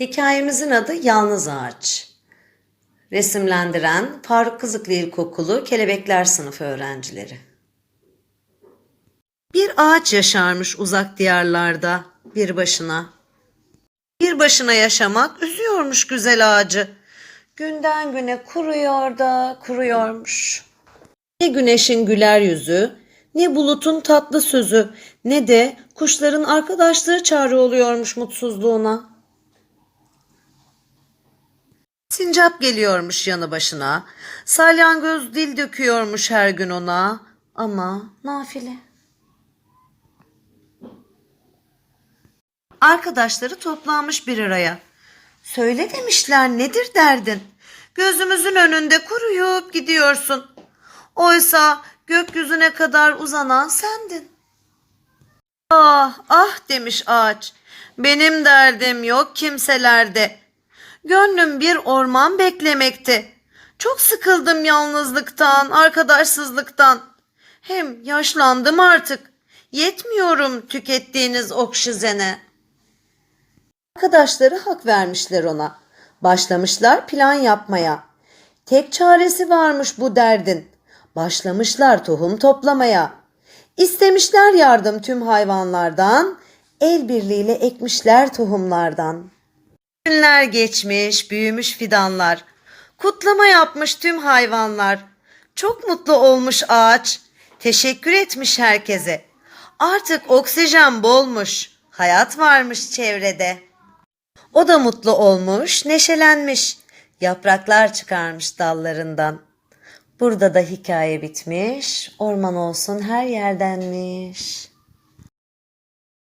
Hikayemizin adı Yalnız Ağaç. Resimlendiren Faruk Kızıklı İlkokulu Kelebekler Sınıfı öğrencileri. Bir ağaç yaşarmış uzak diyarlarda bir başına. Bir başına yaşamak üzüyormuş güzel ağacı. Günden güne kuruyor da kuruyormuş. Ne güneşin güler yüzü, ne bulutun tatlı sözü, ne de kuşların arkadaşlığı çare oluyormuş mutsuzluğuna. Sincap geliyormuş yanı başına, salyangoz dil döküyormuş her gün ona ama nafile. Arkadaşları toplanmış bir araya. Söyle demişler nedir derdin? Gözümüzün önünde kuruyup gidiyorsun. Oysa gökyüzüne kadar uzanan sendin. Ah ah demiş ağaç. Benim derdim yok kimselerde. Gönlüm bir orman beklemekte. Çok sıkıldım yalnızlıktan, arkadaşsızlıktan. Hem yaşlandım artık. Yetmiyorum tükettiğiniz oksijene. Arkadaşları hak vermişler ona. Başlamışlar plan yapmaya. Tek çaresi varmış bu derdin. Başlamışlar tohum toplamaya. İstemişler yardım tüm hayvanlardan. El birliğiyle ekmişler tohumlardan. Günler geçmiş, büyümüş fidanlar. Kutlama yapmış tüm hayvanlar. Çok mutlu olmuş ağaç. Teşekkür etmiş herkese. Artık oksijen bolmuş. Hayat varmış çevrede. O da mutlu olmuş, neşelenmiş. Yapraklar çıkarmış dallarından. Burada da hikaye bitmiş. Orman olsun her yerdenmiş.